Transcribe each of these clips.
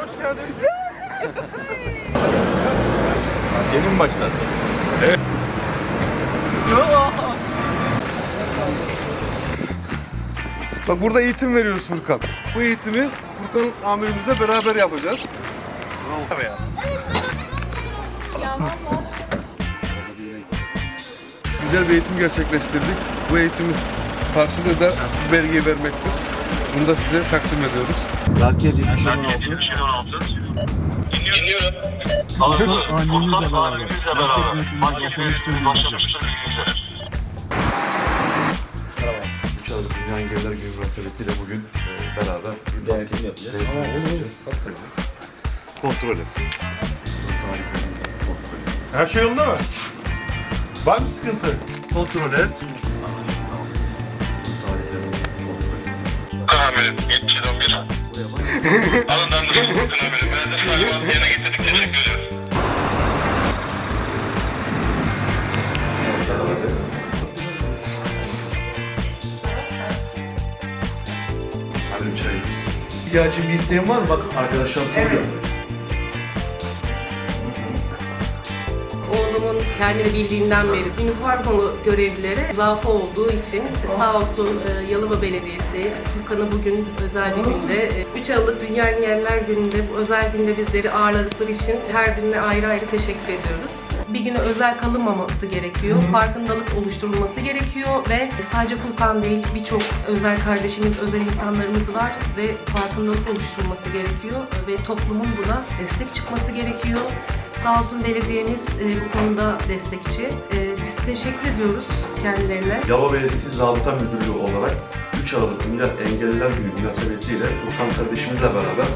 Hoş geldin. Yeni mi başladı? Evet. Bak burada eğitim veriyoruz Furkan. Bu eğitimi Furkan amirimizle beraber yapacağız. Bravo. Ya. Güzel bir eğitim gerçekleştirdik. Bu eğitimin karşılığı da belgeyi vermektir. Bunu da size takdim ediyoruz. Rakiye 7716. Dinliyorum. Annemizle beraber. Annemizle beraber. Market yönetimimiz başlamıştır. Uçağda Dünya Engeller Günü münasebetiyle bugün e, beraber bir Denetim yapacağız. ettik. Tarihlerini kontrol ettik. Her şey yolunda mı? Var mı sıkıntı? Kontrol et. Amirim 7711. Alındandır. Bakın amirim. Ben de talimat yerine getirdik. Teşekkür ediyorum. İhtiyacın bir isteğin var mı? Bak arkadaşlar soruyor. Oğlumun kendini bildiğinden beri üniformalı görevlileri zaafı olduğu için sağ olsun e, Yalova Belediyesi Furkan'ı bugün özel bir günde 3 Aralık Dünya Engelliler Günü'nde bu özel günde bizleri ağırladıkları için her birine ayrı ayrı teşekkür ediyoruz. Bir güne özel kalınmaması gerekiyor. Farkındalık oluşturulması gerekiyor ve sadece Furkan değil birçok özel kardeşimiz, özel insanlarımız var ve farkındalık oluşturulması gerekiyor ve toplumun buna destek çıkması gerekiyor. Sağ olsun belediyemiz e, bu konuda destekçi. E, biz teşekkür ediyoruz kendilerine. Yalova Belediyesi Zabıta Müdürlüğü olarak 3 Aralık Dünya Engelliler Günü münasebetiyle Furkan kardeşimizle beraber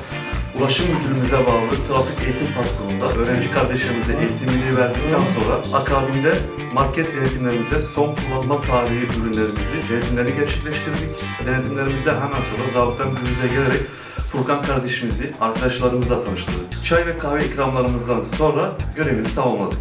Ulaşım Müdürlüğümüze bağlı trafik eğitim patrolunda öğrenci kardeşlerimize eğitimini verdikten sonra akabinde market denetimlerimize son kullanma tarihi ürünlerimizi denetimleri gerçekleştirdik. Denetimlerimizden hemen sonra zabıta müdürlüğümüze gelerek Furkan kardeşimizi arkadaşlarımızla tanıştırdık. Çay ve kahve ikramlarımızdan sonra görevimizi tamamladık.